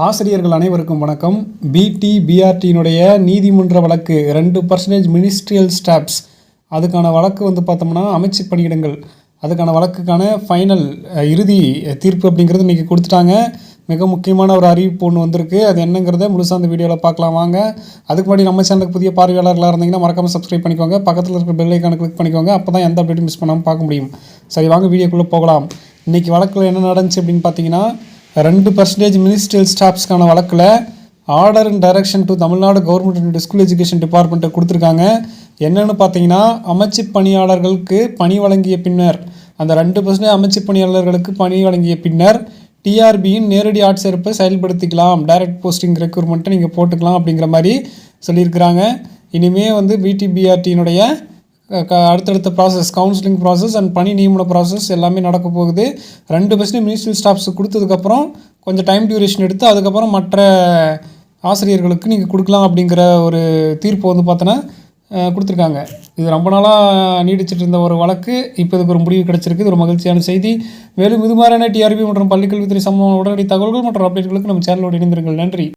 ஆசிரியர்கள் அனைவருக்கும் வணக்கம். பிடி பிஆர்டியினுடைய நீதிமன்ற வழக்கு ரெண்டு பர்சன்டேஜ் மினிஸ்ட்ரியல் ஸ்டாப்ஸ் அதுக்கான வழக்கு வந்து பார்த்தோம்னா அமைச்சு பணியிடங்கள். அதுக்கான வழக்குக்கான ஃபைனல் இறுதி தீர்ப்பு அப்படிங்கிறது இன்றைக்கி கொடுத்துட்டாங்க. மிக முக்கியமான ஒரு அறிவிப்பு ஒன்று வந்திருக்கு. அது என்னங்கிறத முழுசாக அந்த வீடியோவில் பார்க்கலாம் வாங்க. அதுக்கு முன்னாடி நம்ம சேனலுக்கு புதிய பார்வையாளர்களாக இருந்தீங்கன்னா மறக்காமல் சப்ஸ்கிரைப் பண்ணிக்கோங்க. பக்கத்தில் இருக்கிற பெல் ஐக்கானை கிளிக் பண்ணிக்கோங்க. அப்போ தான் எந்த அப்டேட்டும் மிஸ் பண்ணாமல் பார்க்க முடியும். சரி வாங்க வீடியோக்குள்ளே போகலாம். இன்றைக்கி வழக்கில் என்ன நடந்துச்சு அப்படின்னு பார்த்தீங்கன்னா ரெண்டு பர்சன்டேஜ் மினிஸ்ட்ரியல் ஸ்டாஃப்ஸ்க்கான வழக்கில் order and direction to Tamil Nadu government and school education டிபார்ட்மெண்ட்டை கொடுத்துருக்காங்க. என்னென்னு பார்த்தீங்கன்னா அமைச்சு பணியாளர்களுக்கு பணி வழங்கிய பின்னர் அந்த ரெண்டு பர்சன்டேஜ் அமைச்சு பணியாளர்களுக்கு பணி வழங்கிய பின்னர் டிஆர்பியின் நேரடி ஆட்சேர்ப்பை செயல்படுத்திக்கலாம். டைரக்ட் போஸ்டிங் ரெக்யூர்மெண்ட்டை நீங்கள் போட்டுக்கலாம் அப்படிங்கிற மாதிரி சொல்லியிருக்கிறாங்க. இனிமே வந்து பிடிபிஆர்டியினுடைய அடுத்தடுத்த ப்ராசஸ் கவுன்சிலிங் ப்ராசஸ் அண்ட் பணி நியமன ப்ராசஸ் எல்லாமே நடக்க போகுது. ரெண்டு பர்சன்ட் மினிஸ்ட்ரியல் ஸ்டாஃப்ஸ் கொடுத்ததுக்கப்புறம் கொஞ்சம் டைம் டியூரேஷன் எடுத்து அதுக்கப்புறம் மற்ற ஆசிரியர்களுக்கு நீங்கள் கொடுக்கலாம் அப்படிங்கிற ஒரு தீர்ப்பு வந்து பார்த்தோன்னா கொடுத்துருக்காங்க. இது ரொம்ப நாளாக நீடிச்சிட்டு இருந்த ஒரு வழக்கு. இப்போ இதுக்கு ஒரு முடிவு கிடச்சிருக்கு. இது ஒரு மகிழ்ச்சியான செய்தி. மேலும் இது மாதிரியான டிஆர்பி மற்றும் பள்ளிக்கல்வித்துறை சம்பவம் உடனடி தகவல்கள் மற்றும் அப்டேட்களுக்கு நம்ம சேனலோடு இணைந்திருங்கள். நன்றி.